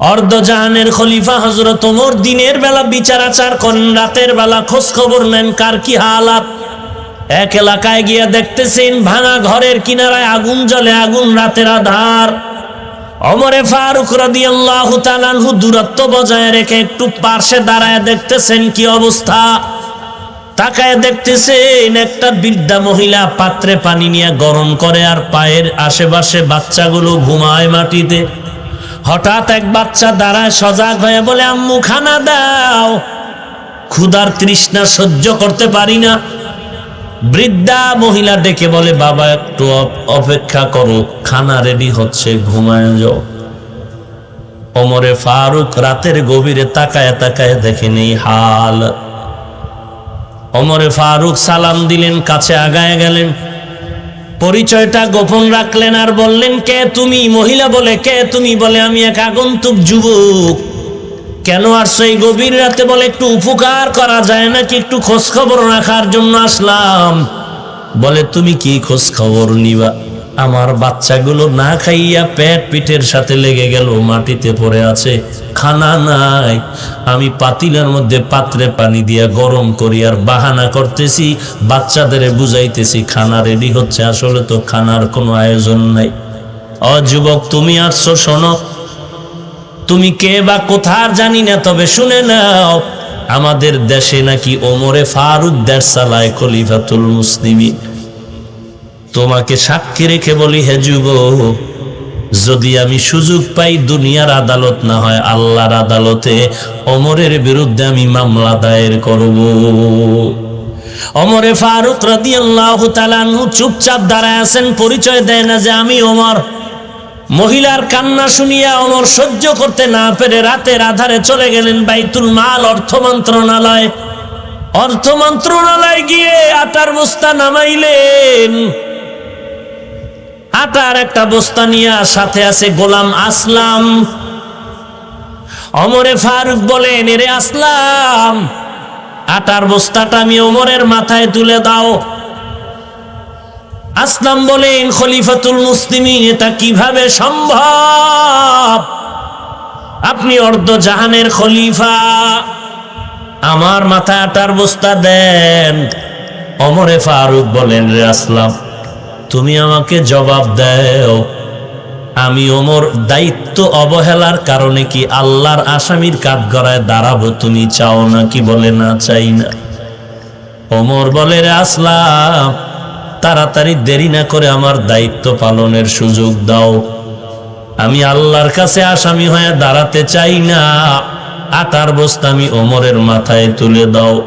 অর্ধজাহানের খলিফা হজরত ওমর দিনের বেলা বিচার আচার করেন, রাতের বেলা খোঁজ খবর নেন, কার কি হালাত? এক এলাকায় গিয়ে দেখতেছেন ভাঙা ঘরের কিনারায় আগুন জ্বলে, আগুন রাতের আধার। অমরে ফারুক রাদিয়াল্লাহু তাআলাহু দূরত্ব বজায় রেখে একটু পার্শ্বে দাঁড়ায় দেখতেছেন কি অবস্থা। তাকায় দেখতেছেন একটা বৃদ্ধা মহিলা পাত্রে পানি নিয়ে গরম করে আর পায়ের আশেপাশে বাচ্চাগুলো ঘুমায় মাটিতে। হঠাৎ এক বাচ্চা দাঁড়ায় সজাগ হয়ে বলে, আম্মু, খানা দাও। ক্ষুধার তৃষ্ণা সহ্য করতে পারি না। বৃদ্ধা মহিলা ডেকে বলে, বাবা, একটু অপেক্ষা করো, খানা রেডি হচ্ছে, ঘুমায় যাও। অমরে ফারুক রাতের গভীরে তাকায় তাকায় দেখেন এই হাল। অমরে ফারুক সালাম দিলেন, কাছে আগায় গেলেন। পরিচয়টা গোপন রাখলেন আর বললেন, কে তুমি? মহিলা বলে, কে তুমি? বলে, আমি এক আগন্তুক যুবক। কেন আর সেই গভীর রাতে বলে, একটু উপকার করা যায় নাকি? একটু খোঁজ খবর রাখার জন্য আসলাম। বলে, তুমি কি খোঁজ খবর নিবা? আমার বাচ্চাগুলো না খাইয়া পেট পিঠের সাথে লেগে গেল, মাটিতে পড়ে আছে। খানা নাই। আমি পাতিলের মধ্যে পাত্রে পানি দিয়া গরম করি আর বাহানা করতেছি, বাচ্চাদের বুঝাইতেছি, খানা রেডি হচ্ছে, আসলে তো খানার কোনো আয়োজন নাই। অ যুবক, তুমি আসছো, শোনো। তুমি কে বা কোথার জানি না, তবে শুনে নাও, আমাদের দেশে নাকি ওমরে ফারুক দেশ চালায় খলিফাতুল মুসলিমি তোমাকে সাক্ষী রেখে বলি, হে যুবক, যদি আমি সুযোগ পাই দুনিয়ার আদালত না হয় আল্লাহর আদালতে, অমরের বিরুদ্ধে আমি মামলা দায়ের করব। অমরে ফারুক রাদিয়াল্লাহু আল্লাহ চুপচাপ দাঁড়ায় আছেন, পরিচয় দেয় না যে আমি ওমর মহিলার কান্না শুনিয়া অমর সহ্য করতে না পেরে রাতের আধারে চলে গেলেন বাইতুল মাল অর্থ মন্ত্রণালয়। অর্থ মন্ত্রণালয় গিয়ে আটার বস্তা নামাইলেন। আটার একটা বস্তা নিয়ে সাথে আছে গোলাম আসলাম। অমরে ফারুক বলেন এরে আসলাম। আটার বস্তাটা আমি অমরের মাথায় তুলে দাও। আসলাম বলেন, খলিফাতুল মুসলিমিন, এটা কীভাবে সম্ভব? আপনি অর্ধ জাহানের খলিফা। আমার মাথায় আটার বস্তা দেন। অমরে ফারুক বলেন, রে আসলাম। তুমি আমাকে জবাব দাও। আমি ওমর দায়িত্ব অবহেলার কারণে কি আল্লাহর আসামির কাঠগড়ায় দাঁড়াবো তুমি চাও না কি বলে না চাই না? ওমর বলে, রে আসলাম, তাড়াতাড়ি দেরি না করে আমার দায়িত্ব পালনের সুযোগ দাও। আমি আল্লাহর কাছে আসামি হয়ে দাঁড়াতে চাই না। আটার বস্তা আমি ওমরের মাথায় তুলে দাও।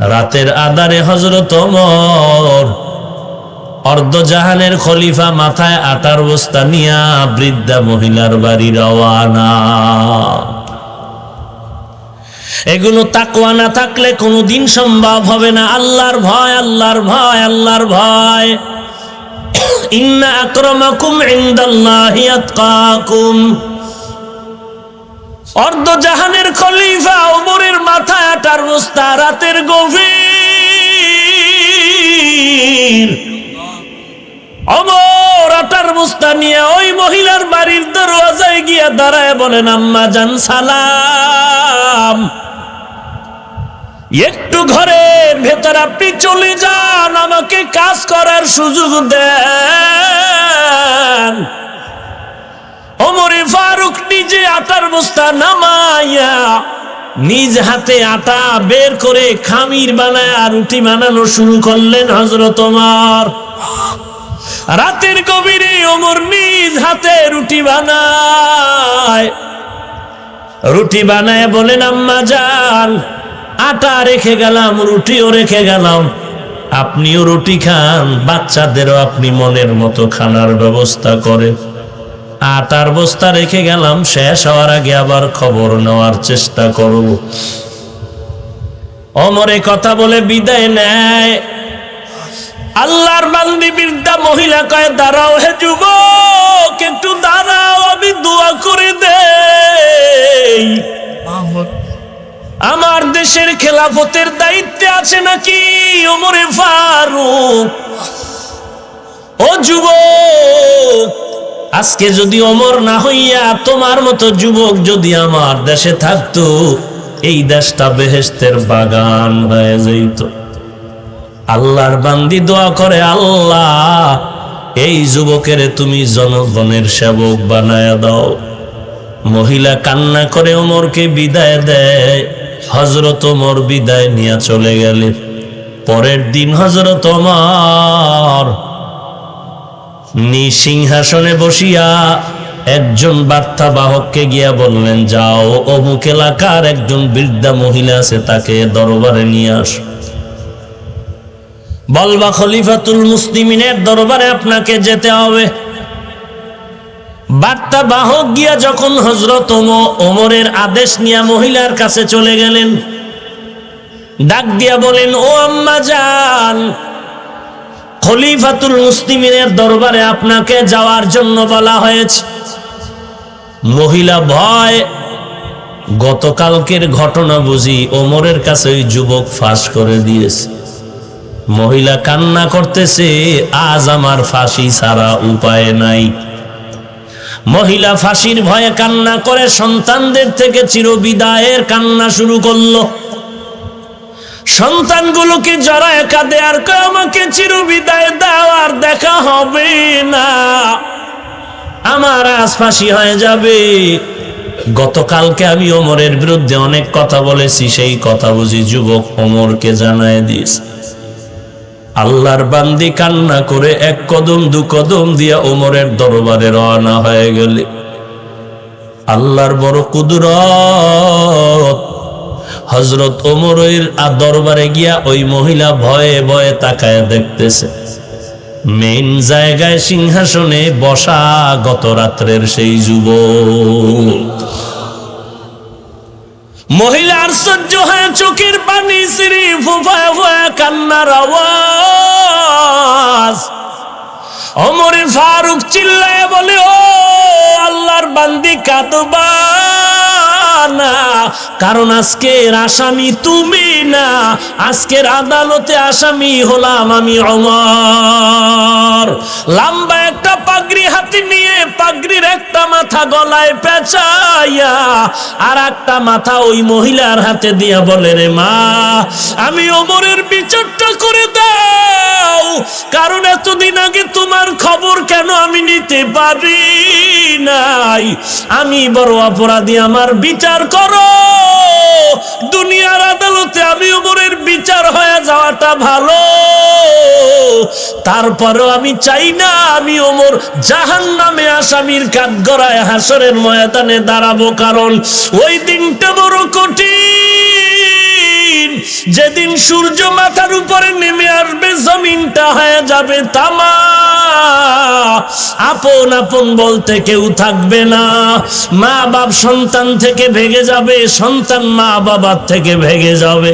রাতের আদারে হজরত ওমর অর্ধজাহানের খলিফা মাথায় আটার বস্তা নিয়া বৃদ্ধা মহিলার বাড়ি রওয়ানা। এগুলো তাকওয়া না থাকলে কোনোদিন সম্ভব হবে না। আল্লাহর ভয় আল্লাহর ভয় আল্লাহর ভয়। ইন্না আকরামাকুম ইনদাল্লাহি আতকাকুম। অর্ধ জাহানের খলিফা ওমরের মাথায় আটার বস্তা রাতের গভীর। অমর আটার বস্তা নিয়ে ওই মহিলার বাড়ির গিয়া দাঁড়ায় বলেন, আম্মা সালাম। একটু ঘরের ভেতর আপনি চলে যান, আমাকে কাজ করার সুযোগ দেন। ওমরে ফারুক নিজে আটার বস্তা নামাইয়া নিজ হাতে আটা বের করে খামির বানায় আর রুটি বানানো শুরু করলেন হজরত রাতের গভীরে ওমর নিজ হাতে রুটি বানায়। রুটি বানায় বলেন, আম্মা যান আটা রেখে গেলাম, রুটিও রেখে গেলাম। আপনিও রুটি খান, বাচ্চাদেরও আপনি মনের মতো খানার ব্যবস্থা করে আটার বস্তা রেখে গেলাম, শেষ হওয়ার আগে আবার খবর নেওয়ার চেষ্টা করব। অমরে কথা বলে বিদায় নেয়। আল্লাহর বান্দি বৃদ্ধা মহিলা কয় দাঁড়াও হে যুবক একটু দাঁড়াও আমি দোয়া করে দেই। আমার দেশের খেলাফতের দায়িত্বে আছে নাকি ওমরে ফারুক? ও যুবক আজকে যদি অমর না হইয়া তোমার মতো যুবক যদি আমার দেশে থাকতো এই দেশটা বেহেস্তের বাগান হয়ে যেত আল্লাহর বান্দি দোয়া করে আল্লাহ, এই যুবকের তুমি জনগণের সেবক বানায় দাও। মহিলা কান্না করে ওমরকে বিদায় দেয় হজরত ওমর বিদায় নিয়ে চলে গেলে। পরের দিন হজরত ওমর নিসিংহাসনে বসিয়া একজন বার্তা বাহককে গিয়া বললেন, যাও, অমুক এলাকার একজন বৃদ্ধা মহিলা আছে, তাকে দরবারে নিয়ে আস। বলবা খলিফাতুল মুসলিমিনের দরবারে আপনাকে যেতে হবে। বার্তা বাহক গিয়া যখন হজরত ওমরের আদেশ নিয়ে মহিলার কাছে চলে গেলেন। ডাক দিয়া বলেন, ও আম্মা যান খলিফাতুল মুসলিমিনের দরবারে আপনাকে যাওয়ার জন্য বলা হয়েছে। মহিলা ভয়, গতকালকের ঘটনা বুঝি ওমরের কাছে ওই যুবক ফাঁস করে দিয়েছে। মহিলা কান্না করতেছে, আজ আমার ফাঁসি ছাড়া উপায় নাই। মহিলা ফাঁসির ভয়ে কান্না করে, সন্তানদের থেকে চিরবিদায়ের কান্না শুরু করল। সন্তানগুলোকে একা দেয়ার কয়, আমাকে চিরবিদায় দাও, আর দেখা হবে না। আমার আজ ফাঁসি হয়ে যাবে। গতকালকে আমি ওমরের বিরুদ্ধে অনেক কথা বলেছি, সেই কথা বুঝি যুবক ওমরকে জানায় দিস আল্লাহর বান্দি কান্না করে এক কদম, দু কদম দিয়া ওমরের দরবারে রওনা হয়ে গেলে। আল্লাহর বড় কুদরত। হজরত ওমরের দরবারে গিয়া ওই মহিলা ভয়ে ভয়ে তাকায় দেখতেছে। মেন জায়গায় সিংহাসনে বসা গত রাত্রের সেই যুবক। মহিলার সহ্য হয়ে চোখের পানি, সিঁড়ি ফুফায় ফুফায় কান্নার আওয়াজ। অমরে ফারুক চিল্লায় বলে, ও আল্লাহর বান্দি কাঁদবা না, কারণ আজকের আসামি তুমি না, আজকের আদালতে আসামি হলাম আমি অমর। লম্বা একটা পাগড়ি হাতি নিয়ে পাগড়ির একটা মাথা গলায় পেঁচাইয়া আর একটা মাথা ওই মহিলার হাতে দিয়া বলে, রে মা, আমি ওমরের বিচারটা করে দাও। কারণ এতদিন আগে তোমার খবর কেন আমি নিতে পারি? নাই। আমি বড় অপরাধী, আমার বিচার করো। দুনিয়ার আদালতে আমি ওমরের বিচার হয়ে যাওয়াটা ভালো। তারপরও আমি চাই না আমি ওমর জাহান নামে আসামির কাঠ গড়ায় হাসরের ময়দানে দাঁড়াবো, কারণ ওই দিনটা বড় কঠিন। সূর্য মাথার উপরে নেমে আসবে, জমিনটা হয়ে যাবে তামা। আপন আপন বলতে কেউ থাকবে না। মা বাপ সন্তান থেকে ভেগে যাবে, সন্তান মা বাবার থেকে ভেগে যাবে।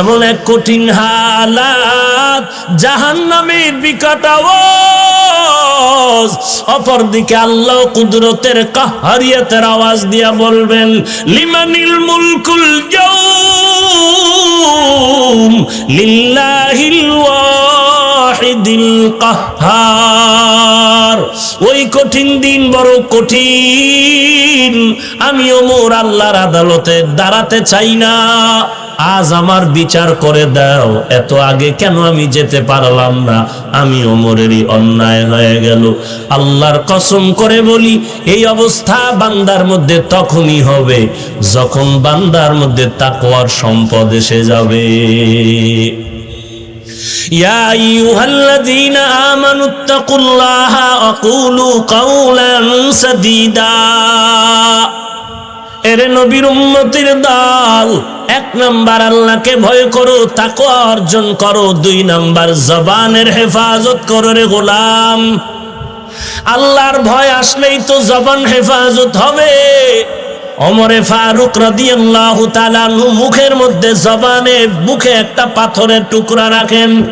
এমন এক কঠিন হালাত জাহান নামের বিকট আওয়াজ। অপরদিকে আল্লাহ কুদরতের কাহারিয়াতের আওয়াজ দিয়া বলবেন, লিমানিল মুলকুল জাউম لله الواحد القهار. ওই কঠিন দিন বড় কঠিন। আমি ওমর আল্লাহর আদালতে দাঁড়াতে চাই না। আজ আমার বিচার করে দাও এত আগে কেন আমি যেতে পারলাম না আমি ওমরেরই অন্যায় হয়ে গেল আল্লাহর কসম করে বলি এই অবস্থা বান্দার মধ্যে তখনই হবে যখন বান্দার মধ্যে তাকওয়ার সম্পদ এসে যাবে يا أيها الذين آمنوا اتقوا الله وقولوا قولا سديدا এর নবীর উন্নতির দল। এক নাম্বার আল্লাহকে ভয় করো তাকে অর্জন করো, দুই নাম্বার জবানের হেফাজত করো রে গোলাম। আল্লাহর ভয় আসলেই তো জবান হেফাজত হবে। অমরে ফারুক রাদিয়াল্লাহু তাআলা মুখের মধ্যে জবানে মুখে একটা পাথরের টুকরা রাখেন।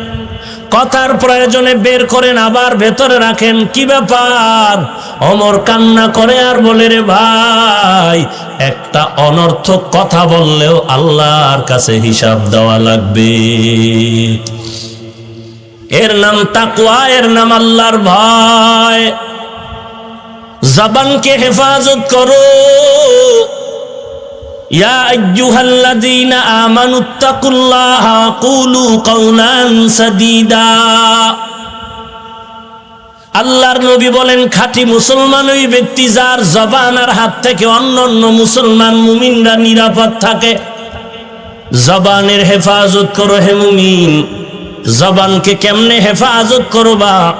কথার প্রয়োজনে বের করেন, আবার ভেতরে রাখেন। কি ব্যাপার? অমর কান্না করে আর বলে রে ভাই, একটা অনর্থক কথা বললেও আল্লাহর কাছে হিসাব দেওয়া লাগবে। এর নাম তাকুয়া এর নাম আল্লাহর ভয়। জবানকে হেফাজত করো। ইয়া আইয়ুহাল্লাযীনা আমানুত্তাকুল্লাহা কুলু কাওলান সাদীদা। আল্লাহর নবী বলেন, খাঁটি মুসলমান ওই ব্যক্তি যার জবান আর হাত থেকে অন্য অন্য মুসলমান মুমিনরা নিরাপদ থাকে। জবানের হেফাজত করো হে মুমিন। জবানকে কেমনে হেফাজত করো বা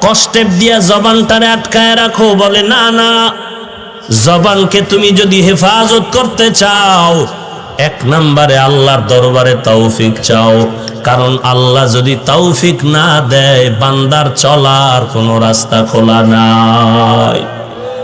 কষ্টের দিয়া জবানটারে আটকায় রাখো, বলে, না না। জবানকে তুমি যদি হেফাজত করতে চাও, এক নম্বরে আল্লাহর দরবারে তৌফিক চাও। কারণ আল্লাহ যদি তৌফিক না দেয়, বান্দার চলার কোনো রাস্তা খোলা নাই।